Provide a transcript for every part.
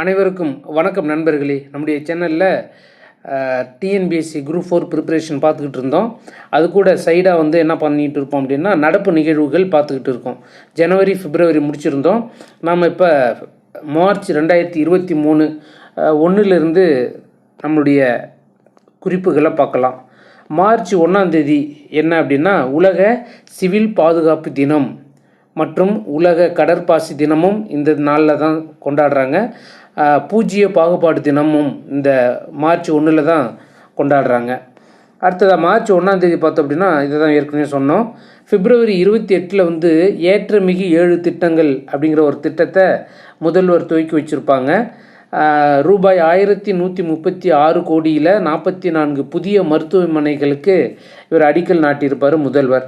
அனைவருக்கும் வணக்கம் நண்பர்களே. நம்முடைய சேனலில் டிஎன்பிஎஸ்சி குரூப் ஃபோர் ப்ரிப்பரேஷன் பார்த்துக்கிட்டு இருந்தோம். அது கூட சைடாக வந்து என்ன பண்ணிகிட்டு இருப்போம் அப்படின்னா நடப்பு நிகழ்வுகள் பார்த்துக்கிட்டு இருக்கோம். ஜனவரி பிப்ரவரி முடிச்சிருந்தோம். நாம் இப்போ மார்ச் ரெண்டாயிரத்தி இருபத்தி மூணு ஒன்றுலேருந்து நம்மளுடைய குறிப்புகளை பார்க்கலாம். மார்ச் ஒன்றாந்தேதி என்ன அப்படின்னா உலக சிவில் பாதுகாப்பு தினம் மற்றும் உலக கடற்பாசி தினமும் இந்த நாளில் தான் கொண்டாடுறாங்க. பூஜ்ஜிய பாகுபாடு தினமும் இந்த மார்ச் ஒன்றில் தான் கொண்டாடுறாங்க. அடுத்ததாக மார்ச் ஒன்றாம் தேதி பார்த்தோம் அப்படின்னா இதை தான் ஏற்கனவே சொன்னோம். பிப்ரவரி இருபத்தி எட்டில் வந்து ஏற்றமிகு ஏழு திட்டங்கள் அப்படிங்கிற ஒரு திட்டத்தை முதல்வர் துவக்கி வச்சுருப்பாங்க. ரூபாய் ஆயிரத்தி நூற்றி முப்பத்தி ஆறு கோடியில் நாற்பத்தி நான்கு புதிய மருத்துவமனைகளுக்கு இவர் அடிக்கல் நாட்டியிருப்பார் முதல்வர்.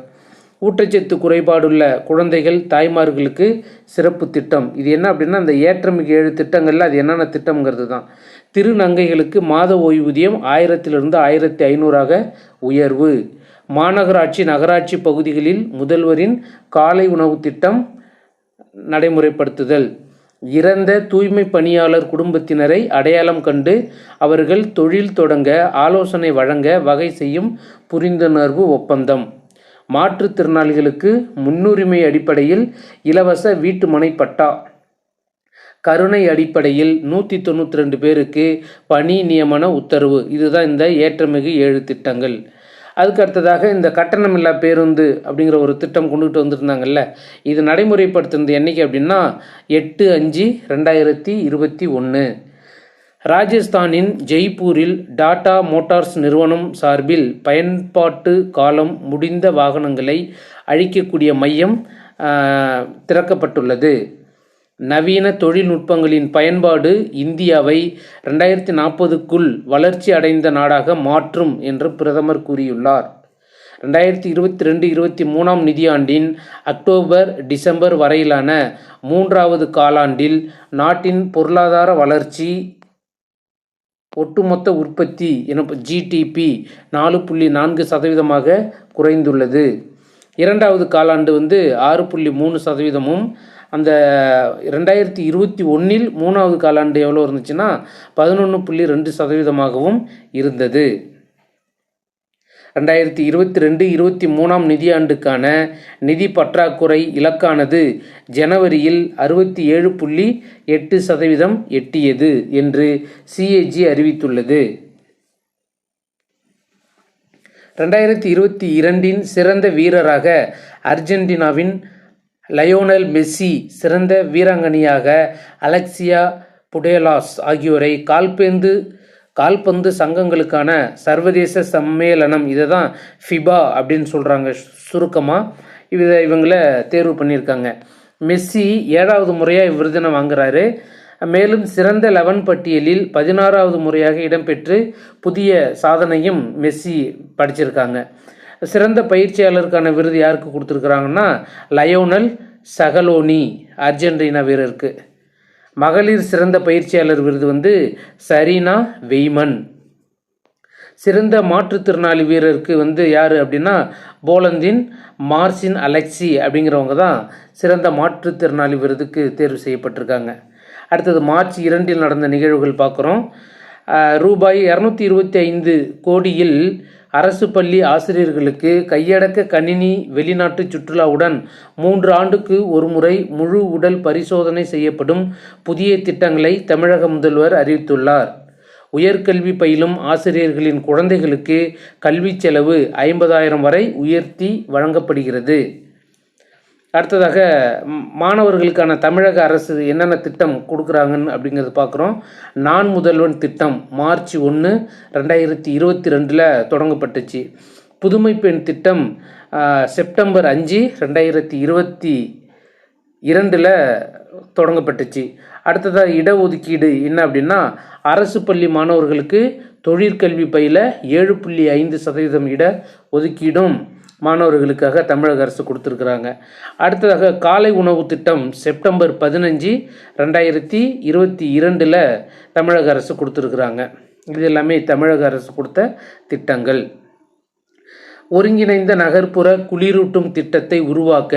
ஊட்டச்சத்து குறைபாடுள்ள குழந்தைகள் தாய்மார்களுக்கு சிறப்பு திட்டம். இது என்ன அப்படின்னா அந்த ஏற்றமிகு ஏழு திட்டங்களில் அது என்னென்ன திட்டம்ங்கிறது தான். திருநங்கைகளுக்கு மாத ஓய்வூதியம் ஆயிரத்திலிருந்து ஆயிரத்தி ஐநூறாக உயர்வு. மாநகராட்சி நகராட்சி பகுதிகளில் முதல்வரின் காலை உணவு திட்டம் நடைமுறைப்படுத்துதல். இறந்த தூய்மை பணியாளர் குடும்பத்தினரை அடையாளம் கண்டு அவர்கள் தொழில் தொடங்க ஆலோசனை வழங்க வகை செய்யும் புரிந்துணர்வு ஒப்பந்தம். மாற்றுத்திறனாளிகளுக்கு முன்னுரிமை அடிப்படையில் இலவச வீட்டுமனை பட்டா. கருணை அடிப்படையில் நூற்றி தொண்ணூற்றி ரெண்டு பேருக்கு பணி நியமன உத்தரவு. இதுதான் இந்த ஏற்றமிகு ஏழு திட்டங்கள். அதுக்கு அடுத்ததாக இந்த கட்டணமில்லா பேருந்து அப்படிங்கிற ஒரு திட்டம் கொண்டுகிட்டு வந்திருந்தாங்கல்ல இது நடைமுறைப்படுத்தினது என்னைக்கு அப்படின்னா எட்டு அஞ்சு ரெண்டாயிரத்தி இருபத்தி ஒன்று ராஜஸ்தானின் ஜெய்ப்பூரில் டாடா மோட்டார்ஸ் நிறுவனம் சார்பில் பயன்பாட்டு காலம் முடிந்த வாகனங்களை அழிக்கக்கூடிய மையம் திறக்கப்பட்டுள்ளது. நவீன தொழில்நுட்பங்களின் பயன்பாடு இந்தியாவை ரெண்டாயிரத்தி நாற்பதுக்குள் வளர்ச்சி அடைந்த நாடாக மாற்றும் என்று பிரதமர் கூறியுள்ளார். ரெண்டாயிரத்தி இருபத்தி ரெண்டு இருபத்தி மூணாம் நிதியாண்டின் அக்டோபர் டிசம்பர் வரையிலான மூன்றாவது காலாண்டில் நாட்டின் பொருளாதார வளர்ச்சி ஒட்டுமொத்த உற்பத்தி என ஜிடிபி நாலு புள்ளி நான்கு சதவீதமாக குறைந்துள்ளது. இரண்டாவது காலாண்டு வந்து ஆறு புள்ளி மூணு சதவீதமும் அந்த ரெண்டாயிரத்தி இருபத்தி ஒன்றில் மூணாவது காலாண்டு எவ்வளோ இருந்துச்சுன்னா பதினொன்று புள்ளி ரெண்டு சதவீதமாகவும் இருந்தது. ரெண்டாயிரத்தி இருபத்தி ரெண்டு இருபத்தி மூணாம் நிதியாண்டுக்கான நிதி பற்றாக்குறை இலக்கானது ஜனவரியில் அறுபத்தி ஏழு புள்ளி எட்டு சதவீதம் எட்டியது என்று சிஏஜி அறிவித்துள்ளது. ரெண்டாயிரத்தி இருபத்தி இரண்டின் சிறந்த வீரராக அர்ஜென்டினாவின் லயோனல் மெஸ்ஸி சிறந்த வீராங்கனையாக அலெக்சியா புடேலாஸ் ஆகியோரை கால்பந்து கால்பந்து சங்கங்களுக்கான சர்வதேச சம்மேளனம். இதை தான் ஃபிபா அப்படின்னு சொல்கிறாங்க சுருக்கமாக இதை இவங்களை தேர்வு பண்ணியிருக்காங்க. மெஸ்ஸி ஏழாவது முறையாக விருதினை வாங்குறாரு. மேலும் சிறந்த லெவன் பட்டியலில் பதினாறாவது முறையாக இடம்பெற்று புதிய சாதனையும் மெஸ்ஸி படிச்சிருக்காங்க. சிறந்த பயிற்சியாளருக்கான விருது யாருக்கு கொடுத்துருக்குறாங்கன்னா லயோனல் சகலோனி அர்ஜென்டினா வீரருக்கு. மகளிர் சிறந்த பயிற்சியாளர் விருது வந்து சரீனா வெய்மன். சிறந்த மாற்றுத்திறனாளி வீரருக்கு வந்து யார் அப்படின்னா போலந்தின் மார்சின் அலெக்சி அப்படிங்கிறவங்க தான் சிறந்த மாற்றுத்திறனாளி விருதுக்கு தேர்வு செய்யப்பட்டிருக்காங்க. அடுத்தது மார்ச் இரண்டில் நடந்த நிகழ்வுகள் பார்க்குறோம். ரூபாய் இரநூத்தி இருபத்தி ஐந்து கோடியில் அரசு பள்ளி ஆசிரியர்களுக்கு கையடக்க கணினி வெளிநாட்டு சுற்றுலாவுடன் மூன்று ஆண்டுக்கு ஒருமுறை முழு உடல் பரிசோதனை செய்யப்படும் புதிய திட்டங்களை தமிழக முதல்வர் அறிவித்துள்ளார். உயர்கல்வி பயிலும் ஆசிரியர்களின் குழந்தைகளுக்கு கல்வி செலவு ஐம்பதாயிரம் வரை உயர்த்தி வழங்கப்படுகிறது. அடுத்ததாக மாணவர்களுக்கான தமிழக அரசு என்னென்ன திட்டம் கொடுக்குறாங்கன்னு அப்படிங்கிறது பார்க்குறோம். நான் முதல்வன் திட்டம் மார்ச் ஒன்று ரெண்டாயிரத்தி இருபத்தி ரெண்டில் தொடங்கப்பட்டுச்சு. புதுமை பெண் திட்டம் செப்டம்பர் அஞ்சு ரெண்டாயிரத்தி இருபத்தி இரண்டில் தொடங்கப்பட்டுச்சு. அடுத்ததாக இடஒதுக்கீடு என்ன அப்படின்னா அரசு பள்ளி மாணவர்களுக்கு தொழிற்கல்வி பயில ஏழு புள்ளி ஐந்து சதவீதம் இட ஒதுக்கீடும். மாணவர்களுக்காக தமிழக அரசு கொடுத்துருக்குறாங்க. அடுத்ததாக காலை உணவு திட்டம் செப்டம்பர் பதினஞ்சு ரெண்டாயிரத்தி இருபத்தி இரண்டில் தமிழக அரசு கொடுத்துருக்குறாங்க. இது எல்லாமே தமிழக அரசு கொடுத்த திட்டங்கள். ஒருங்கிணைந்த நகர்ப்புற குளிரூட்டும் திட்டத்தை உருவாக்க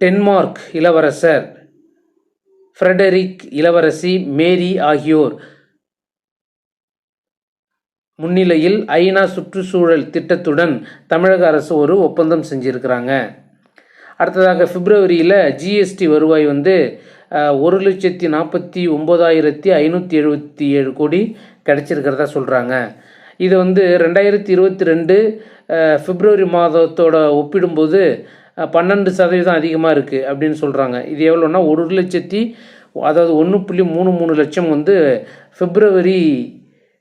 டென்மார்க் இளவரசர் ஃப்ரெடரிக் இளவரசி மேரி ஆகியோர் முன்னிலையில் ஐநா சுற்றுச்சூழல் திட்டத்துடன் தமிழக அரசு ஒரு ஒப்பந்தம் செஞ்சுருக்கிறாங்க. அடுத்ததாக பிப்ரவரியில் ஜிஎஸ்டி வருவாய் வந்து ஒரு லட்சத்தி நாற்பத்தி ஒம்பதாயிரத்தி ஐநூற்றி எழுபத்தி ஏழு கோடி கிடச்சிருக்கிறதா சொல்கிறாங்க இது வந்து ரெண்டாயிரத்தி இருபத்தி ரெண்டு பிப்ரவரி மாதத்தோட ஒப்பிடும்போது பன்னெண்டு சதவீதம் அதிகமாக இருக்குது அப்படின்னு சொல்கிறாங்க இது எவ்வளோன்னா ஒரு லட்சத்தி அதாவது ஒன்று புள்ளி மூணு மூணு லட்சம் வந்து பிப்ரவரி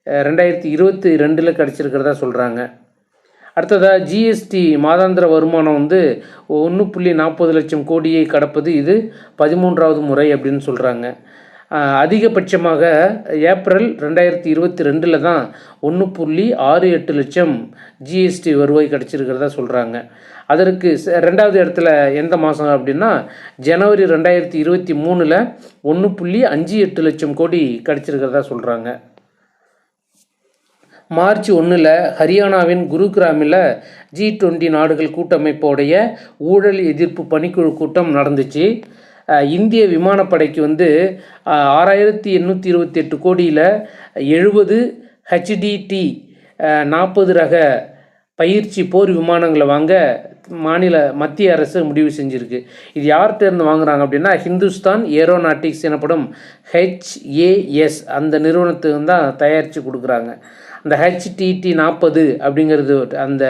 ரெண்டாயிரத்தி இருபத்தி ரெண்டில் கிடச்சிருக்கிறதா சொல்கிறாங்க அடுத்ததாக ஜிஎஸ்டி மாதாந்திர வருமானம் வந்து ஒன்று புள்ளி நாற்பது லட்சம் கோடியை கடப்பது இது பதிமூன்றாவது முறை அப்படின்னு சொல்கிறாங்க அதிகபட்சமாக ஏப்ரல் ரெண்டாயிரத்தி இருபத்தி ரெண்டில் தான் ஒன்று புள்ளி ஆறு எட்டு லட்சம் ஜிஎஸ்டி வருவாய் கிடச்சிருக்கிறதா சொல்கிறாங்க அதற்கு ச- ரெண்டாவது இடத்துல எந்த மாதம் அப்படின்னா ஜனவரி ரெண்டாயிரத்தி இருபத்தி மூணில் ஒன்று புள்ளி அஞ்சு எட்டு லட்சம் கோடி கிடச்சிருக்கிறதா சொல்கிறாங்க மார்ச் ஒன்றில் ஹரியானாவின் குருகிராமில் ஜி டுவெண்ட்டி நாடுகள் கூட்டமைப்போடைய ஊழல் எதிர்ப்பு பணிக்குழு கூட்டம் நடந்துச்சு. இந்திய விமானப்படைக்கு வந்து ஆறாயிரத்தி எண்ணூற்றி இருபத்தி எட்டு கோடியில் எழுபது ஹெச்டிடி நாற்பது ரக பயிற்சி போர் விமானங்களை வாங்க மாநில மத்திய அரசு முடிவு செஞ்சுருக்கு. இது யார்கிட்ட இருந்து வாங்குறாங்க அப்படின்னா ஹிந்துஸ்தான் ஏரோநாட்டிக்ஸ் எனப்படும் ஹெச்ஏஎஸ் அந்த நிறுவனத்துக்கு தான் தயாரித்து கொடுக்குறாங்க. அந்த ஹெச்டிடி நாற்பது அப்படிங்கிறது அந்த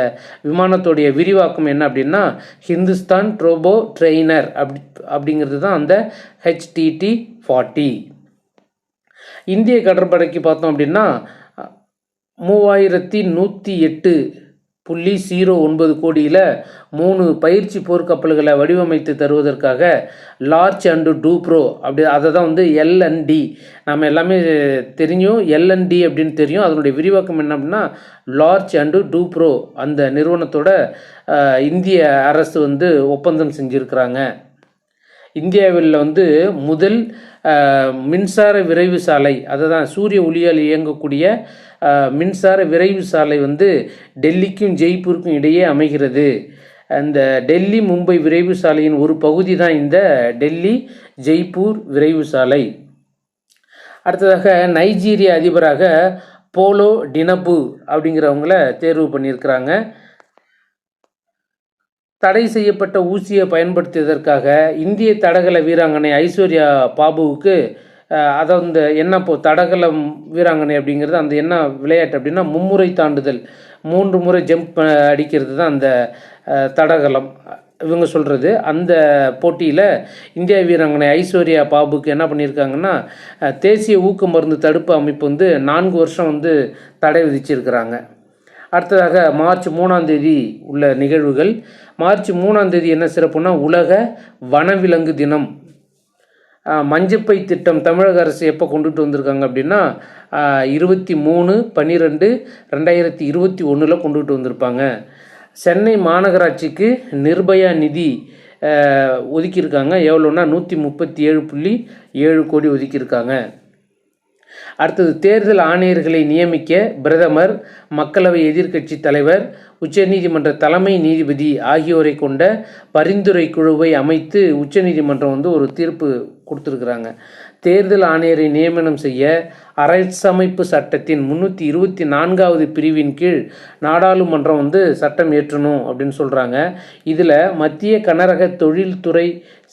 விமானத்துடைய விரிவாக்கம் என்ன அப்படின்னா ஹிந்துஸ்தான் ட்ரோபோ ட்ரெயினர் அப்படி அப்படிங்கிறது தான் அந்த ஹெச்டிடி ஃபார்ட்டி இந்திய கடற்படைக்கு பார்த்தோம் அப்படின்னா மூவாயிரத்தி நூற்றி எட்டு புள்ளி ஜீரோ ஒன்பது கோடியில் மூணு பயிற்சி போர்க்கப்பல்களை வடிவமைத்து தருவதற்காக லார்ச் அண்டு டூப்ரோ அப்படி அதை தான் வந்து எல்என்டி நம்ம எல்லாமே தெரியும் எல்என்டி அப்படின்னு தெரியும். அதனுடைய விரிவாக்கம் என்ன அப்படின்னா லார்ச் அண்டு டூப்ரோ அந்த நிறுவனத்தோட இந்திய அரசு வந்து ஒப்பந்தம் செஞ்சுருக்கிறாங்க. இந்தியாவில் வந்து முதல் மின்சார விரைவு சாலை அதை தான் சூரிய ஒளியால் இயங்கக்கூடிய மின்சார விரைவு சாலை வந்து டெல்லிக்கும் ஜெய்ப்பூருக்கும் இடையே அமைகிறது. அந்த டெல்லி மும்பை விரைவு சாலையின் ஒரு பகுதி தான் இந்த டெல்லி ஜெய்ப்பூர் விரைவு சாலை. அடுத்ததாக நைஜீரிய அதிபராக போலோ டினபு அப்படிங்கிறவங்கள தேர்வு பண்ணியிருக்கிறாங்க. தடை செய்யப்பட்ட ஊசியை பயன்படுத்தியதற்காக இந்திய தடகள வீராங்கனை ஐஸ்வர்யா பாபுவுக்கு அதை வந்து என்ன இப்போ தடகளம் வீராங்கனை அப்படிங்கிறது அந்த என்ன விளையாட்டு அப்படின்னா மும்முறை தாண்டுதல் மூன்று முறை ஜம்ப் அடிக்கிறது தான் அந்த தடகளம். இவங்க சொல்கிறது அந்த போட்டியில் இந்திய வீராங்கனை ஐஸ்வர்யா பாபுக்கு என்ன பண்ணியிருக்காங்கன்னா தேசிய ஊக்க மருந்து தடுப்பு அமைப்பு வந்து நான்கு வருஷம் வந்து தடை விதிச்சிருக்கிறாங்க. அடுத்ததாக மார்ச் மூணாம் தேதி உள்ள நிகழ்வுகள். மார்ச் மூணாம் தேதி என்ன சிறப்புன்னா உலக வனவிலங்கு தினம். மஞ்சப்பை திட்டம் தமிழக அரசு எப்போ கொண்டுட்டு வந்திருக்காங்க அப்படின்னா இருபத்தி மூணு பன்னிரெண்டு ரெண்டாயிரத்தி இருபத்தி ஒன்றில் கொண்டுட்டு வந்திருப்பாங்க. சென்னை மாநகராட்சிக்கு நிர்பயா நிதி ஒதுக்கியிருக்காங்க. எவ்வளோன்னா நூற்றி முப்பத்தி ஏழு புள்ளி ஏழு கோடி ஒதுக்கியிருக்காங்க. அடுத்தது தேர்தல் ஆணையர்களை நியமிக்க பிரதமர் மக்களவை எதிர்க்கட்சி தலைவர் உச்சநீதிமன்ற தலைமை நீதிபதி ஆகியோரை கொண்ட பரிந்துரை குழுவை அமைத்து உச்சநீதிமன்றம் வந்து ஒரு தீர்ப்பு கொடுத்துருக்குறாங்க. தேர்தல் ஆணையரை நியமனம் செய்ய அரசமைப்பு சட்டத்தின் முன்னூற்றி இருபத்தி நான்காவது பிரிவின் கீழ் நாடாளுமன்றம் வந்து சட்டம் ஏற்றணும் அப்படின்னு சொல்கிறாங்க இதில் மத்திய கனரக தொழில்துறை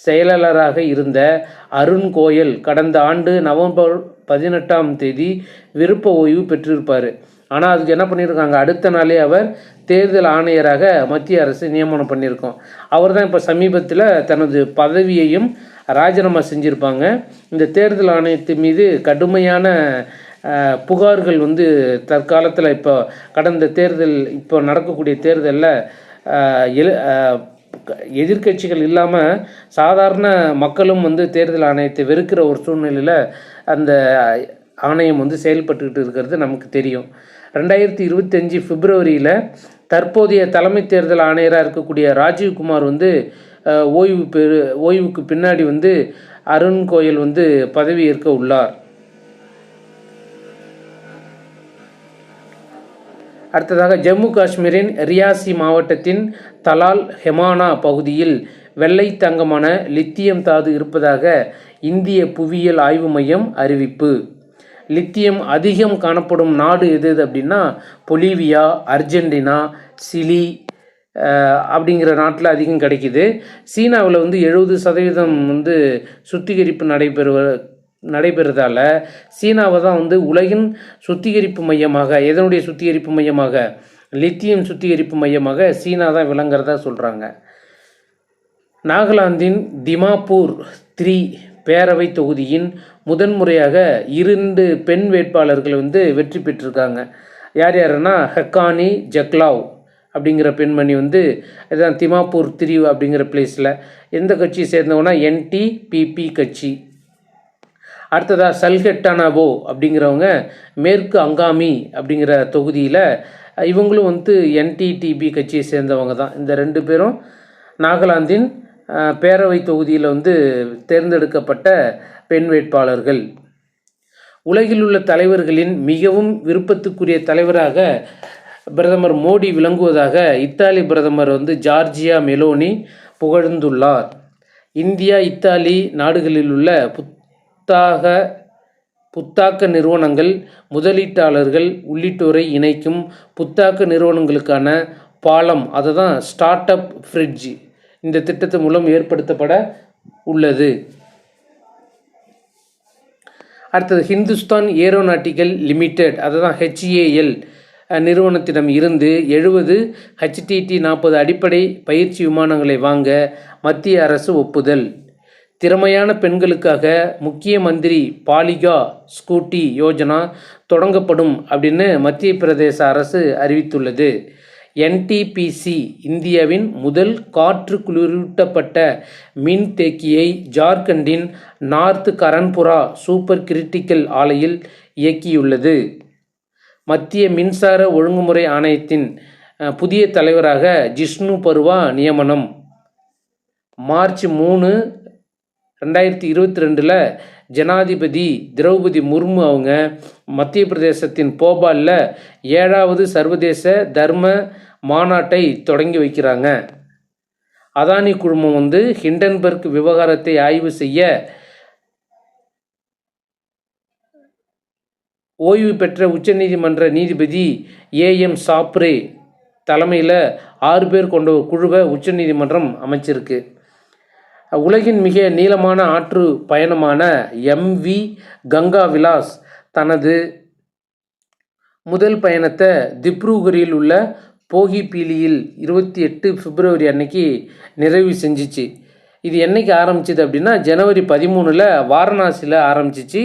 செயலாளராக இருந்த அருண் கோயல் கடந்த ஆண்டு நவம்பர் பதினெட்டாம் தேதி விருப்ப ஓய்வு பெற்றிருப்பார். ஆனால் அதுக்கு என்ன பண்ணியிருக்காங்க? அடுத்த நாளே அவர் தேர்தல் ஆணையராக மத்திய அரசு நியமனம் பண்ணியிருக்கோம். அவர் தான் இப்போ சமீபத்தில் தனது பதவியையும் ராஜினாமா செஞ்சுருப்பாங்க. இந்த தேர்தல் ஆணையத்து மீது கடுமையான புகார்கள் வந்து தற்காலத்தில் இப்போ கடந்த தேர்தல் இப்போ நடக்கக்கூடிய தேர்தலில் எழு எதிர்கட்சிகள் எதிர்க்கட்சிகள் இல்லாமல் சாதாரண மக்களும் வந்து தேர்தல் ஆணையத்தை வெறுக்கிற ஒரு சூழ்நிலையில் அந்த ஆணையம் வந்து செயல்பட்டுக்கிட்டு இருக்கிறது நமக்கு தெரியும். ரெண்டாயிரத்தி இருபத்தஞ்சி பிப்ரவரியில் தற்போதைய தலைமை தேர்தல் ஆணையராக இருக்கக்கூடிய ராஜீவ்குமார் வந்து ஓய்வு பெறு ஓய்வுக்கு பின்னாடி வந்து அருண் கோயல் வந்து பதவி ஏற்க உள்ளார். அடுத்ததாக ஜம்மு காஷ்மீரின் ரியாசி மாவட்டத்தின் தலால் ஹெமானா பகுதியில் வெள்ளை தங்கமான லித்தியம் தாது இருப்பதாக இந்திய புவியியல் ஆய்வு மையம் அறிவிப்பு. லித்தியம் அதிகம் காணப்படும் நாடு எது எது அப்படின்னா பொலிவியா அர்ஜென்டினா சிலி அப்படிங்கிற நாட்டில் அதிகம் கிடைக்குது. சீனாவில் வந்து எழுபது சதவீதம் வந்து சுத்திகரிப்பு நடைபெறுவ நடைபெறதால சீனாவை தான் வந்து உலகின் சுத்திகரிப்பு மையமாக எதனுடைய சுத்திகரிப்பு மையமாக? லித்தியம் சுத்திகரிப்பு மையமாக சீனா தான் விளங்குறதா சொல்கிறாங்க நாகாலாந்தின் திமாப்பூர் த்ரீ பேரவை தொகுதியின் முதன்முறையாக இரண்டு பெண் வேட்பாளர்கள் வந்து வெற்றி பெற்றிருக்காங்க. யார் யாருன்னா ஹக்கானி ஜக்லாவ் அப்படிங்கிற பெண்மணி வந்து இதுதான் திமாப்பூர் திரிவு அப்படிங்கிற பிளேஸில் எந்த கட்சியை சேர்ந்தவங்கன்னா என்டிபிபி கட்சி. அடுத்ததாக சல்கெட்டானாவோ அப்படிங்கிறவங்க மேற்கு அங்காமி அப்படிங்கிற தொகுதியில் இவங்களும் வந்து என்டிடிபி கட்சியை சேர்ந்தவங்க தான். இந்த ரெண்டு பேரும் நாகாலாந்தின் பேரவை தொகுதியில் வந்து தேர்ந்தெடுக்கப்பட்ட பெண் வேட்பாளர்கள். உலகில் உள்ள தலைவர்களின் மிகவும் விருப்பத்துக்குரிய தலைவராக பிரதமர் மோடி விளங்குவதாக இத்தாலி பிரதமர் வந்து ஜார்ஜியா மெலோனி புகழ்ந்துள்ளார். இந்தியா இத்தாலி நாடுகளில் உள்ள புத்தாக புத்தாக்க நிறுவனங்கள் முதலீட்டாளர்கள் உள்ளிட்டோரை இணைக்கும் புத்தாக்க நிறுவனங்களுக்கான பாலம் அதை தான் ஸ்டார்ட் அப் ஃப்ரிட்ஜ். இந்த திட்டத்து மூலம் ஏற்படுத்தப்பட உள்ளது. அடுத்தது ஹிந்துஸ்தான் ஏரோநாட்டிக்கல் லிமிடெட் அதுதான் ஹெச்ஏஎல் நிறுவனத்திடம் இருந்து எழுபது ஹெச்டிடி நாற்பது அடிப்படை பயிற்சி விமானங்களை வாங்க மத்திய அரசு ஒப்புதல். திறமையான பெண்களுக்காக முக்கிய மந்திரி பாலிகா ஸ்கூட்டி யோஜனா தொடங்கப்படும் அப்படின்னு மத்திய பிரதேச அரசு அறிவித்துள்ளது. என்டிபிசி இந்தியாவின் முதல் காற்று குளிரூட்டப்பட்ட மின் தேக்கியை ஜார்க்கண்டின் நார்த் கரன்புரா சூப்பர் கிரிட்டிக்கல் ஆலையில் இயக்கியுள்ளது. மத்திய மின்சார ஒழுங்குமுறை ஆணையத்தின் புதிய தலைவராக ஜிஷ்ணு பருவா நியமனம். மார்ச் மூணு ரெண்டாயிரத்தி இருபத்தி ரெண்டில் ஜனாதிபதி திரௌபதி முர்மு அவங்க மத்திய பிரதேசத்தின் போபாலில் ஏழாவது சர்வதேச தர்ம மாநாட்டை தொடங்கி வைக்கிறாங்க. அதானி குழுமம் வந்து ஹிண்டன்பர்க் விவகாரத்தை ஆய்வு செய்ய ஓய்வு பெற்ற உச்சநீதிமன்ற நீதிபதி ஏஎம் சாப்ரே தலைமையில் ஆறு பேர் கொண்ட ஒரு குழுவை உச்சநீதிமன்றம் அமைச்சிருக்கு. உலகின் மிக நீளமான ஆற்று பயணமான எம்வி கங்கா விலாஸ் தனது முதல் பயணத்தை திப்ருகரில் உள்ள போகிபீலியில் இருபத்தி எட்டு பிப்ரவரி அன்னைக்கு நிறைவு செஞ்சிச்சு. இது என்றைக்கு ஆரம்பிச்சது அப்படின்னா ஜனவரி பதிமூணில் வாரணாசியில் ஆரம்பிச்சிச்சு.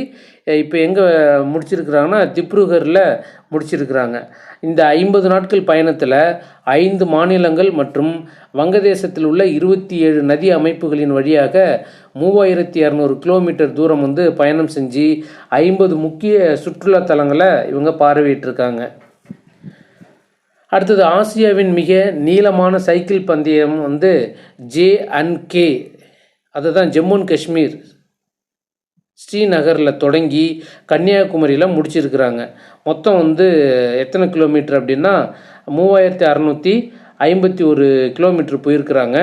இப்போ எங்கே முடிச்சிருக்கிறாங்கன்னா திப்ருகரில் முடிச்சிருக்கிறாங்க. இந்த ஐம்பது நாட்கள் பயணத்தில் ஐந்து மாநிலங்கள் மற்றும் வங்கதேசத்தில் உள்ள இருபத்தி ஏழு நதி அமைப்புகளின் வழியாக மூவாயிரத்தி இரநூறு கிலோமீட்டர் தூரம் வந்து பயணம் செஞ்சு ஐம்பது முக்கிய சுற்றுலா தலங்களை இவங்க பார்வையிட்டிருக்காங்க. அடுத்தது ஆசியாவின் மிக நீளமான சைக்கிள் பந்தயம் வந்து ஜே அண்ட் கே. அதுதான் ஜம்மு அண்ட் காஷ்மீர். ஸ்ரீநகரில் தொடங்கி கன்னியாகுமரியில் முடிச்சிருக்கிறாங்க. மொத்தம் வந்து எத்தனை கிலோமீட்டர் அப்படின்னா மூவாயிரத்தி அறநூற்றி ஐம்பத்தி ஒரு கிலோமீட்டர் போயிருக்கிறாங்க.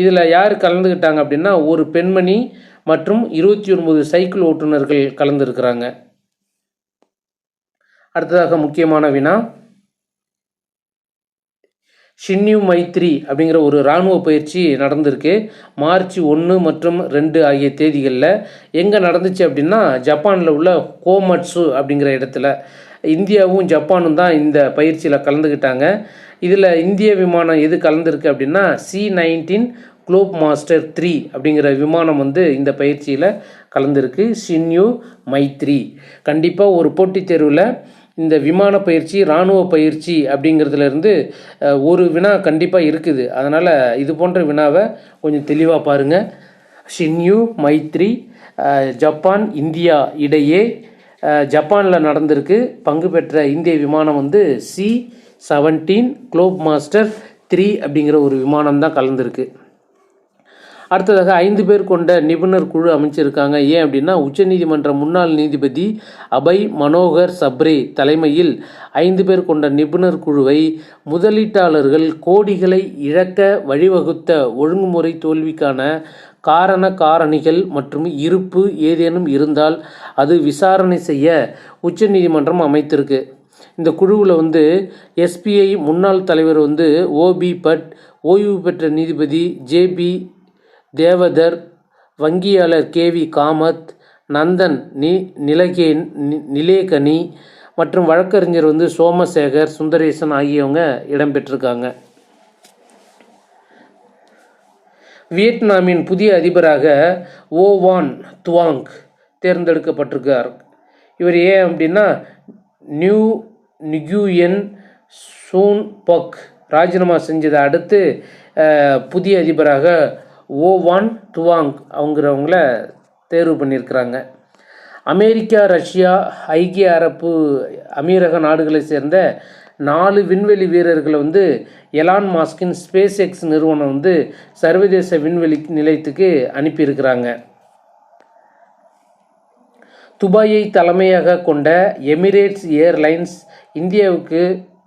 இதில் யார் கலந்துக்கிட்டாங்க அப்படின்னா ஒரு பெண்மணி மற்றும் இருபத்தி ஒன்பது சைக்கிள் ஓட்டுநர்கள் கலந்துருக்கிறாங்க. அடுத்ததாக முக்கியமான வினா ஷின்யூ மைத்ரி அப்படிங்கிற ஒரு இராணுவ பயிற்சி நடந்திருக்கு. மார்ச் ஒன்று மற்றும் ரெண்டு ஆகிய தேதிகளில் எங்கே நடந்துச்சு அப்படின்னா ஜப்பானில் உள்ள கோமட்சு அப்படிங்கிற இடத்துல. இந்தியாவும் ஜப்பானும் தான் இந்த பயிற்சியில் கலந்துக்கிட்டாங்க இதில் இந்திய விமானம் எது கலந்துருக்கு அப்படின்னா C nineteen Globe master three அப்படிங்கிற விமானம் வந்து இந்த பயிற்சியில் கலந்துருக்கு. ஷின்யூ மைத்ரி. கண்டிப்பாக ஒரு போட்டித் தேர்வில் இந்த விமான பயிற்சி இராணுவ பயிற்சி அப்படிங்கிறதுலேருந்து ஒரு வினா கண்டிப்பாக இருக்குது. அதனால் இது போன்ற வினாவை கொஞ்சம் தெளிவாக பாருங்கள் ஷின்யூ மைத்ரி ஜப்பான் இந்தியா இடையே ஜப்பானில் நடந்திருக்கு. பங்கு பெற்ற இந்திய விமானம் வந்து C seventeen Globe master three அப்படிங்கிற ஒரு விமானம் தான் கலந்துருக்கு. அடுத்ததாக ஐந்து பேர் கொண்ட நிபுணர் குழு அமைச்சிருக்காங்க. ஏன் அப்படின்னா உச்சநீதிமன்ற முன்னாள் நீதிபதி அபய் மனோகர் சப்ரே தலைமையில் ஐந்து பேர் கொண்ட நிபுணர் குழுவை முதலீட்டாளர்கள் கோடிகளை இழக்க வழிவகுத்த ஒழுங்குமுறை தோல்விக்கான காரண காரணிகள் மற்றும் இருப்பு ஏதேனும் இருந்தால் அது விசாரணை செய்ய உச்சநீதிமன்றம் அமைத்திருக்கு. இந்த குழுவில் வந்து எஸ்பிஐ முன்னாள் தலைவர் வந்து ஓபி பட் ஓய்வு பெற்ற நீதிபதி ஜேபி தேவதர் வங்கியாளர் கேவி காமத் நந்தன் நி நிலகே நிலேகனி மற்றும் வழக்கறிஞர் வந்து சோமசேகர் சுந்தரேசன் ஆகியவங்க இடம்பெற்றிருக்காங்க வியட்நாமின் புதிய அதிபராக ஓவான் துவாங் தேர்ந்தெடுக்கப்பட்டிருக்கார். இவர் ஏன் அப்படின்னா நியூ நியூயன் சூன் பக் ராஜினாமா செஞ்சதை அடுத்து புதிய அதிபராக ஓவான் துவாங் அவங்கிறவங்கள தேர்வு பண்ணியிருக்கிறாங்க. அமெரிக்கா ரஷ்யா ஐக்கிய அரபு அமீரக நாடுகளை சேர்ந்த நாலு விண்வெளி வீரர்களை வந்து எலான் மாஸ்கின் ஸ்பேஸ் எக்ஸ் நிறுவனம் வந்து சர்வதேச விண்வெளி நிலையத்துக்கு அனுப்பியிருக்கிறாங்க. துபாயை தலைமையாக கொண்ட எமிரேட்ஸ் ஏர்லைன்ஸ் இந்தியாவுக்கு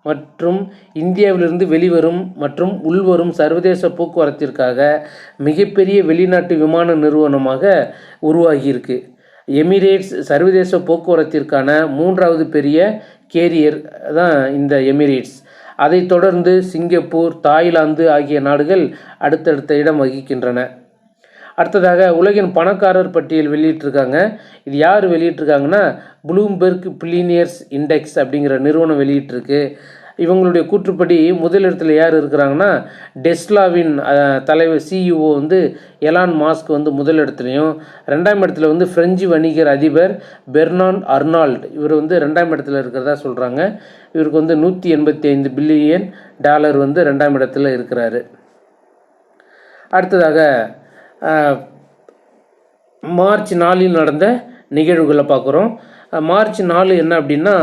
மற்றும் இந்தியாவிலிருந்து வெளிவரும் மற்றும் உள்வரும் சர்வதேச போக்குவரத்திற்காக மிகப்பெரிய வெளிநாட்டு விமான நிறுவனமாக உருவாகியிருக்கு. எமிரேட்ஸ் சர்வதேச போக்குவரத்திற்கான மூன்றாவது பெரிய கேரியர் தான் இந்த எமிரேட்ஸ். அதைத் தொடர்ந்து சிங்கப்பூர் தாய்லாந்து ஆகிய நாடுகள் அடுத்தடுத்த இடம் வகிக்கின்றன. அடுத்ததாக உலகின் பணக்காரர் பட்டியல் வெளியிட்டிருக்காங்க. இது யார் வெளியிட்டிருக்காங்கன்னா? ப்ளூம்பெர்க் பில்லினியர்ஸ் இண்டெக்ஸ் அப்படிங்கிற நிறுவனம் வெளியிட்டிருக்கு. இவங்களுடைய கூற்றுப்படி முதலிடத்தில் யார் இருக்கிறாங்கன்னா? டெஸ்லாவின் தலைவர் சிஇஓ வந்து எலான் மாஸ்க் வந்து முதலிடத்துலையும் ரெண்டாம் இடத்துல வந்து பிரெஞ்சு வணிகர் அதிபர் பெர்னான் அர்னால்ட் இவர் வந்து ரெண்டாம் இடத்துல இருக்கிறதா சொல்கிறாங்க இவருக்கு வந்து நூற்றி எண்பத்தி ஐந்து பில்லியன் டாலர் வந்து ரெண்டாம் இடத்துல இருக்கிறாரு. அடுத்ததாக மார்ச் நாலில் நடந்த நிகழ்வுகளை பார்க்குறோம். மார்ச் நாலு என்ன அப்படின்னா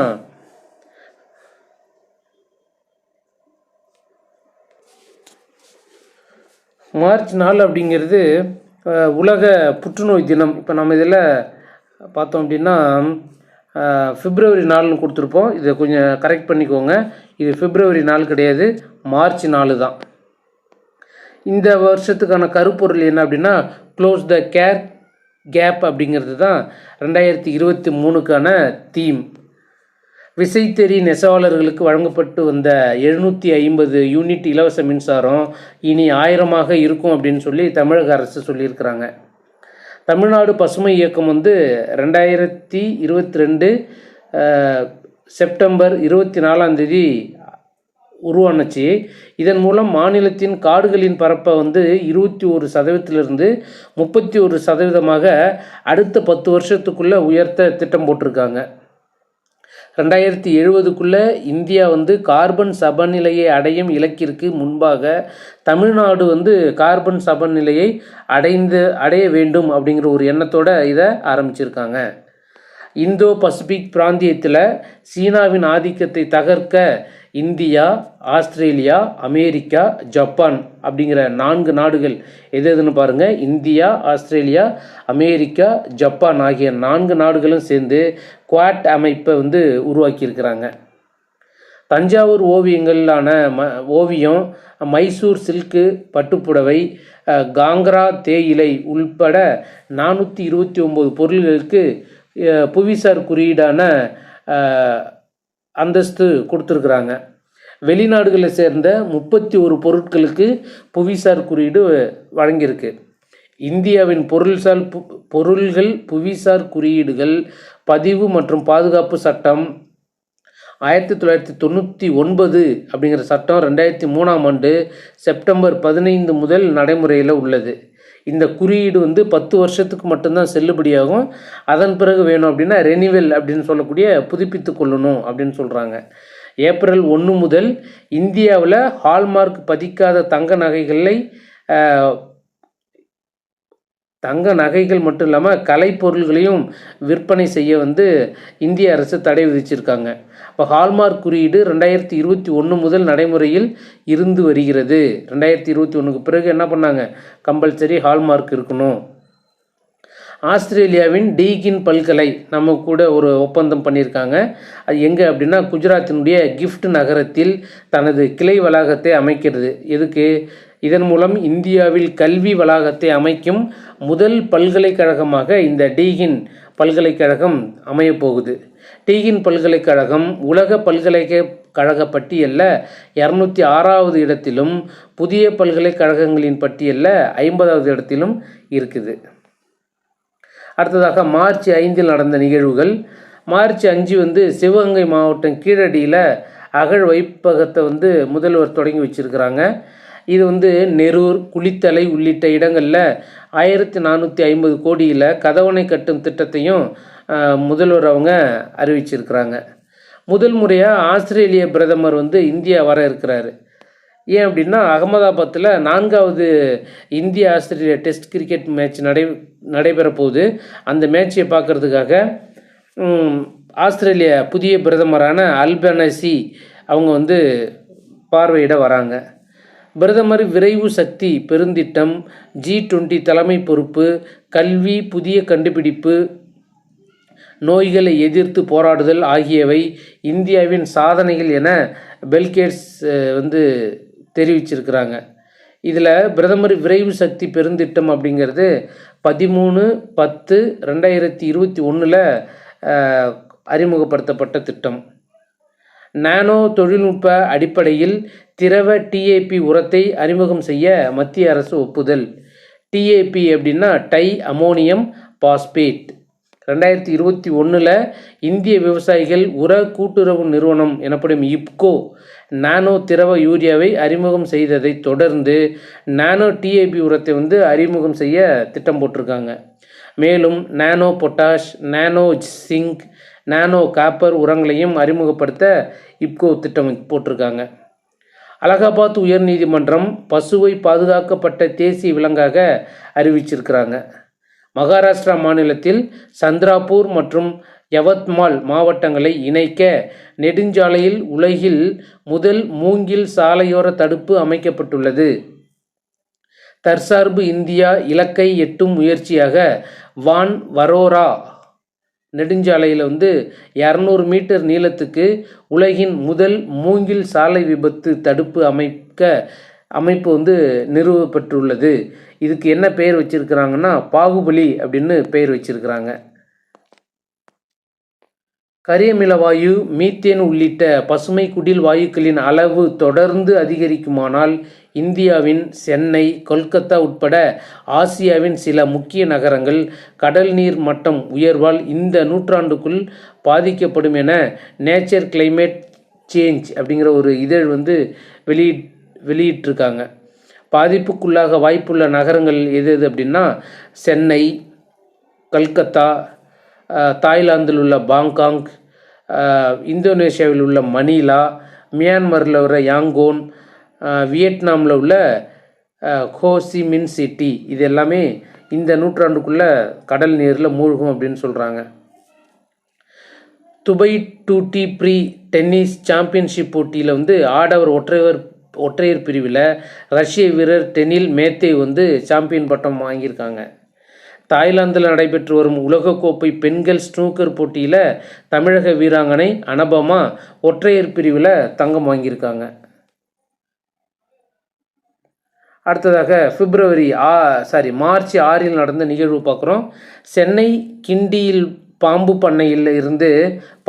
மார்ச் நாலு அப்படிங்கிறது உலக புற்றுநோய் தினம். இப்போ நம்ம இதில் பார்த்தோம் அப்படின்னா ஃபிப்ரவரி நாலுன்னு கொடுத்துருப்போம். இதை கொஞ்சம் கரெக்ட் பண்ணிக்கோங்க. இது ஃபிப்ரவரி நாலு கிடையாது மார்ச் நாலு தான். இந்த வருஷத்துக்கான கருப்பொருள் என்ன அப்படின்னா க்ளோஸ் த கேர் கேப் அப்படிங்கிறது தான் ரெண்டாயிரத்தி இருபத்தி மூணுக்கான தீம் விசைத்தறி நெசவாளர்களுக்கு வழங்கப்பட்டு வந்த எழுநூற்றி ஐம்பது யூனிட் இலவச மின்சாரம் இனி ஆயிரமாக இருக்கும் அப்படின்னு சொல்லி தமிழக அரசு சொல்லியிருக்கிறாங்க. தமிழ்நாடு பசுமை இயக்கம் வந்து ரெண்டாயிரத்தி இருபத்தி ரெண்டு செப்டம்பர் இருபத்தி நாலாம் தேதி உருவானுச்சு. இதன் மூலம் மாநிலத்தின் காடுகளின் பரப்பை வந்து இருபத்தி ஒரு சதவீதத்திலிருந்து முப்பத்தி ஒரு சதவீதமாக அடுத்த பத்து வருஷத்துக்குள்ளே உயர்த்த திட்டம் போட்டிருக்காங்க. ரெண்டாயிரத்தி எழுபதுக்குள்ளே இந்தியா வந்து கார்பன் சபநிலையை அடையும் இலக்கிற்கு முன்பாக தமிழ்நாடு வந்து கார்பன் சபநிலையை அடைந்து அடைய வேண்டும் அப்படிங்கிற ஒரு எண்ணத்தோட இதை ஆரம்பிச்சிருக்காங்க. இந்தோ பசிபிக் பிராந்தியத்தில் சீனாவின் ஆதிக்கத்தை தகர்க்க இந்தியா ஆஸ்திரேலியா அமெரிக்கா ஜப்பான் அப்படிங்கிற நான்கு நாடுகள் எது எதுன்னு பாருங்கள் இந்தியா ஆஸ்திரேலியா அமெரிக்கா ஜப்பான் ஆகிய நான்கு நாடுகளும் சேர்ந்து குவாட் அமைப்பை வந்து உருவாக்கியிருக்கிறாங்க. தஞ்சாவூர் ஓவியங்களான ம ஓவியம் மைசூர் சில்க்கு பட்டுப்புடவை காங்கரா காங்க்ரா தேயிலை உள்பட நானூற்றி இருபத்தி ஒம்பது பொருள்களுக்கு புவிசார் குறியீடான அந்தஸ்து கொடுத்துருக்குறாங்க. வெளிநாடுகளை சேர்ந்த முப்பத்தி ஒரு பொருட்களுக்கு புவிசார் குறியீடு வழங்கியிருக்கு. இந்தியாவின் பொருள்சார் பு பொருள்கள் புவிசார் குறியீடுகள் பதிவு மற்றும் பாதுகாப்பு சட்டம் ஆயிரத்தி தொள்ளாயிரத்தி தொண்ணூற்றி ஒன்பது அப்படிங்கிற சட்டம் ரெண்டாயிரத்தி மூணாம் ஆண்டு செப்டம்பர் பதினைந்து முதல் நடைமுறையில் உள்ளது. இந்த குறியீடு வந்து பத்து வருஷத்துக்கு மட்டும்தான் செல்லுபடியாகும். அதன் பிறகு வேணும் அப்படின்னா ரெனிவல் அப்படின்னு சொல்லக்கூடிய புதுப்பித்து கொள்ளணும் அப்படின்னு சொல்கிறாங்க ஏப்ரல் ஒன்று முதல் இந்தியாவில் ஹால்மார்க் பதிக்காத தங்க நகைகளை தங்க நகைகள் மட்டும் இல்லாமல் கலைப்பொருள்களையும் விற்பனை செய்ய வந்து இந்திய அரசு தடை விதிச்சிருக்காங்க. இப்போ ஹால்மார்க் குறியீடு ரெண்டாயிரத்தி இருபத்தி ஒன்று முதல் நடைமுறையில் இருந்து வருகிறது. ரெண்டாயிரத்தி இருபத்தி ஒன்றுக்கு பிறகு என்ன பண்ணாங்க? கம்பல்சரி ஹால்மார்க் இருக்கணும். ஆஸ்திரேலியாவின் டீகின் பல்கலை நம்ம கூட ஒரு ஒப்பந்தம் பண்ணியிருக்காங்க. அது எங்கே அப்படின்னா குஜராத்தினுடைய கிஃப்ட் நகரத்தில் தனது கிளை வளாகத்தை அமைக்கிறது. எதுக்கு? இதன் மூலம் இந்தியாவில் கல்வி வளாகத்தை அமைக்கும் முதல் பல்கலைக்கழகமாக இந்த டீகின் பல்கலைக்கழகம் அமையப்போகுது. டீகின் பல்கலைக்கழகம் உலக பல்கலைக்கழக பட்டியலில் இரநூத்தி ஆறாவது இடத்திலும் புதிய பல்கலைக்கழகங்களின் பட்டியலில் ஐம்பதாவது இடத்திலும் இருக்குது. அடுத்ததாக மார்ச் ஐந்தில் நடந்த நிகழ்வுகள். மார்ச் அஞ்சு வந்து சிவகங்கை மாவட்டம் கீழடியில் அகழ் வைப்பகத்தை வந்து முதல்வர் தொடங்கி வச்சிருக்கிறாங்க. இது வந்து நெரூர் குளித்தலை உள்ளிட்ட இடங்களில் ஆயிரத்தி நானூற்றி ஐம்பது கோடியில் கதவணை கட்டும் திட்டத்தையும் முதல்வர் அவங்க அறிவிச்சிருக்கிறாங்க. முதல் முறையாக ஆஸ்திரேலிய பிரதமர் வந்து இந்தியா வர இருக்கிறாரு. ஏன் அப்படின்னா அகமதாபாத்தில் நான்காவது இந்திய ஆஸ்திரேலியா டெஸ்ட் கிரிக்கெட் மேட்ச் நடை நடைபெற போகுது அந்த மேட்சை பார்க்கறதுக்காக ஆஸ்திரேலியா ஆஸ்திரேலிய புதிய பிரதமரான அல்பனசி அவங்க வந்து பார்வையிட வராங்க. பிரதமர் விரைவு சக்தி பெருந்திட்டம் ஜி டுவெண்ட்டி தலைமை பொறுப்பு கல்வி புதிய கண்டுபிடிப்பு நோய்களை எதிர்த்து போராடுதல் ஆகியவை இந்தியாவின் சாதனைகள் என பெல்கேட்ஸ் வந்து தெரிவிச்சிருக்கிறாங்க. இதில் பிரதமர் விரைவு சக்தி பெருந்திட்டம் அப்படிங்கிறது பதிமூணு பத்து ரெண்டாயிரத்தி இருபத்தி ஒன்றில் அறிமுகப்படுத்தப்பட்ட திட்டம். நானோ தொழில்நுட்ப அடிப்படையில் திரவ டிஏபி உரத்தை அறிமுகம் செய்ய மத்திய அரசு ஒப்புதல். டிஏபி அப்படின்னா டை அமோனியம் பாஸ்பேட். ரெண்டாயிரத்தி இருபத்தி ஒன்றில் இந்திய விவசாயிகள் உர கூட்டுறவு நிறுவனம் எனப்படும் இப்கோ நானோ திரவ யூரியாவை அறிமுகம் செய்ததைத் தொடர்ந்து நானோ டிஏபி உரத்தை வந்து அறிமுகம் செய்ய திட்டம் போட்டிருக்காங்க. மேலும் nano potash nano zinc nano copper உரங்களையும் அறிமுகப்படுத்த இப்கோ திட்டம் போட்டிருக்காங்க. அலகாபாத் உயர்நீதிமன்றம் பசுவை பாதுகாக்கப்பட்ட தேசிய விலங்காக அறிவிச்சிருக்கிறாங்க. மகாராஷ்டிரா மாநிலத்தில் சந்திராபூர் மற்றும் யவத்மால் மாவட்டங்களை இணைக்க நெடுஞ்சாலையில் உலகில் முதல் மூங்கில் சாலையோர தடுப்பு அமைக்கப்பட்டுள்ளது. தற்சார்பு இந்தியா இலக்கை எட்டும் முயற்சியாக வான் வரோரா நெடுஞ்சாலையில் வந்து இரநூறு மீட்டர் நீளத்துக்கு உலகின் முதல் மூங்கில் சாலை விபத்து தடுப்பு அமைக்க அமைப்பு வந்து நிறுவப்பட்டுள்ளது. இதுக்கு என்ன பெயர் வச்சிருக்கிறாங்கன்னா பாகுபலி அப்படின்னு பெயர் வச்சிருக்கிறாங்க. கரியமில வாயு மீத்தேன் உள்ளிட்ட பசுமை குடில் வாயுக்களின் அளவு தொடர்ந்து அதிகரிக்குமானால் இந்தியாவின் சென்னை கொல்கத்தா உட்பட ஆசியாவின் சில முக்கிய நகரங்கள் கடல் நீர் மட்டம் உயர்வால் இந்த நூற்றாண்டுக்குள் பாதிக்கப்படும் என நேச்சர் கிளைமேட் சேஞ்ச் அப்படிங்கிற ஒரு இதழ் வந்து வெளியிட் வெளியிட்டிருக்காங்க. பாதிப்புக்குள்ளாக வாய்ப்புள்ள நகரங்கள் எது எது அப்படின்னா சென்னை கல்கத்தா தாய்லாந்தில் உள்ள பாங்காங் இந்தோனேஷியாவில் உள்ள மணிலா மியான்மரில் உள்ள யாங்கோன் வியட்நாமில் உள்ள ஹோசிமின் சிட்டி இது எல்லாமே இந்த நூற்றாண்டுக்குள்ளே கடல் நீரில் மூழ்கும் அப்படின்னு சொல்கிறாங்க Dubai duty free tennis championship போட்டியில் வந்து ஆடவர் ஒற்றையர் ஒற்றையர் பிரிவில் ரஷ்ய வீரர் டெனில் மேத்தே வந்து சாம்பியன் பட்டம் வாங்கியிருக்காங்க. தாய்லாந்தில் நடைபெற்று வரும் உலகக்கோப்பை பெண்கள் ஸ்னூக்கர் போட்டியில் தமிழக வீராங்கனை அனபமா ஒற்றையர் பிரிவில் தங்கம் வாங்கியிருக்காங்க. அடுத்ததாக பிப்ரவரி ஆ சாரி மார்ச் ஆறில் நடந்த நிகழ்வு பார்க்குறோம். சென்னை கிண்டியில் பாம்பு பண்ணையில் இருந்து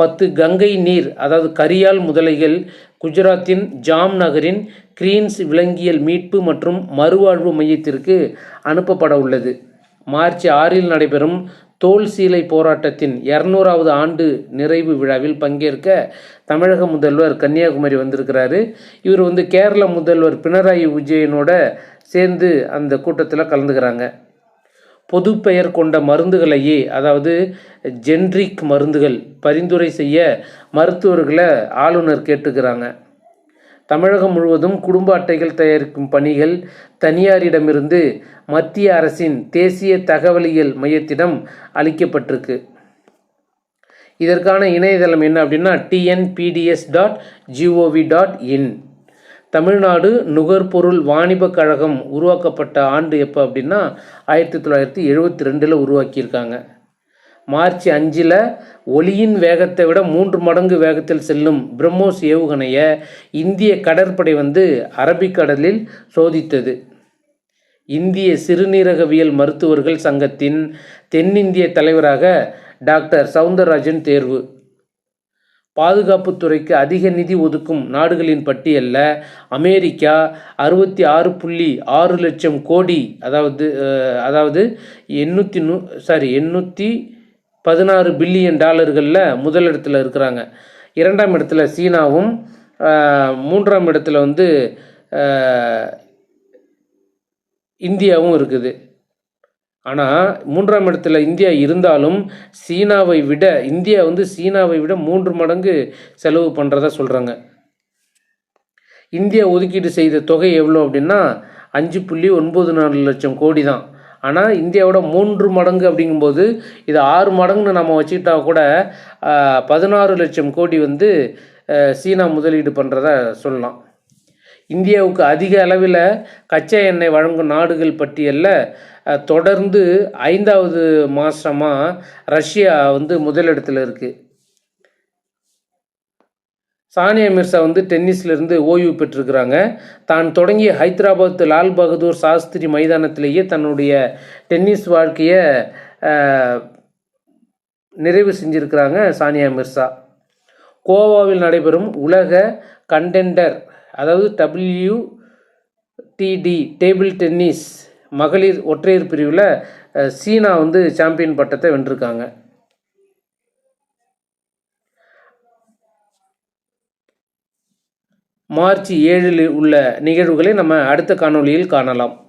பத்து கங்கை நீர் அதாவது கரியால் முதலைகள் குஜராத்தின் ஜாம் நகரின் கிரீன்ஸ் விலங்கியல் மீட்பு மற்றும் மறுவாழ்வு மையத்திற்கு அனுப்பப்பட உள்ளது. மார்ச் ஆறில் நடைபெறும் தோல் சீலை போராட்டத்தின் இரநூறாவது ஆண்டு நிறைவு விழாவில் பங்கேற்க தமிழக முதல்வர் கன்னியாகுமரி வந்திருக்கிறாரு. இவர் வந்து கேரள முதல்வர் பினராயி விஜயனோட சேர்ந்து அந்த கூட்டத்தில் கலந்துக்கிறாங்க. பொது பெயர் கொண்ட மருந்துகளையே அதாவது ஜென்ரிக் மருந்துகள் பரிந்துரை செய்ய மருத்துவர்களை ஆளுநர் கேட்டுக்கிறாங்க. தமிழகம் முழுவதும் குடும்ப அட்டைகள் தயாரிக்கும் பணிகள் தனியாரிடமிருந்து மத்திய அரசின் தேசிய தகவலியல் மையத்திடம் அளிக்கப்பட்டிருக்கு. இதற்கான இணையதளம் என்ன அப்படின்னா TNPDS dot GOV dot in Tamil Nadu நுகர்பொருள் வாணிபக் கழகம் உருவாக்கப்பட்ட ஆண்டு எப்போ அப்படின்னா ஆயிரத்தி தொள்ளாயிரத்தி எழுபத்தி ரெண்டில் உருவாக்கியிருக்காங்க. மார்ச் அஞ்சில் ஒளியின் வேகத்தை விட மூன்று மடங்கு வேகத்தில் செல்லும் பிரம்மோஸ் ஏவுகணையை இந்திய கடற்படை வந்து அரபிக்கடலில் சோதித்தது. இந்திய சிறுநீரகவியல் மருத்துவர்கள் சங்கத்தின் தென்னிந்திய தலைவராக டாக்டர் சவுந்தரராஜன் தேர்வு. பாதுகாப்புத்துறைக்கு அதிக நிதி ஒதுக்கும் நாடுகளின் பட்டியலில் அமெரிக்கா அறுபத்தி ஆறு புள்ளி ஆறு லட்சம் கோடி அதாவது அதாவது எண்ணூற்றி நூ சாரி எண்ணூற்றி பதினாறு பில்லியன் டாலர்களில் முதலிடத்தில் இருக்கிறாங்க. இரண்டாம் இடத்துல சீனாவும் மூன்றாம் இடத்துல வந்து இந்தியாவும் இருக்குது. ஆனால் மூன்றாம் இடத்துல இந்தியா இருந்தாலும் சீனாவை விட இந்தியா வந்து சீனாவை விட மூன்று மடங்கு செலவு பண்ணுறதா சொல்கிறாங்க இந்தியா ஒதுக்கீடு செய்த தொகை எவ்வளோ அப்படின்னா அஞ்சு புள்ளி ஒன்பது நாலு லட்சம் கோடி தான். ஆனால் இந்தியாவோட மூன்று மடங்கு அப்படிங்கும்போது இது ஆறு மடங்குன்னு நம்ம வச்சுக்கிட்டா கூட பதினாறு லட்சம் கோடி வந்து சீனா முதலீடு பண்ணுறதா சொல்லலாம். இந்தியாவுக்கு அதிக அளவில் கச்சா எண்ணெய் வழங்கும் நாடுகள் பட்டியலில் தொடர்ந்து ஐந்தாவது மாதமாக ரஷ்யா வந்து முதலிடத்தில் இருக்குது சானியா மிர்சா வந்து டென்னிஸ்லேருந்து ஓய்வு பெற்றிருக்கிறாங்க. தான் தொடங்கிய ஹைதராபாத் லால் பகதூர் சாஸ்திரி மைதானத்திலேயே தன்னுடைய டென்னிஸ் வாழ்க்கையை நிறைவு செஞ்சுருக்கிறாங்க சானியா மிர்சா. கோவாவில் நடைபெறும் உலக கண்டெண்டர் அதாவது டபிள்யூ டிடி டேபிள் டென்னிஸ் மகளிர் ஒற்றையர் பிரிவில் சீனா வந்து சாம்பியன் பட்டத்தை வென்றிருக்காங்க. மார்ச் ஏழில் உள்ள நிகழ்வுகளை நம்ம அடுத்த காணொளியில் காணலாம்.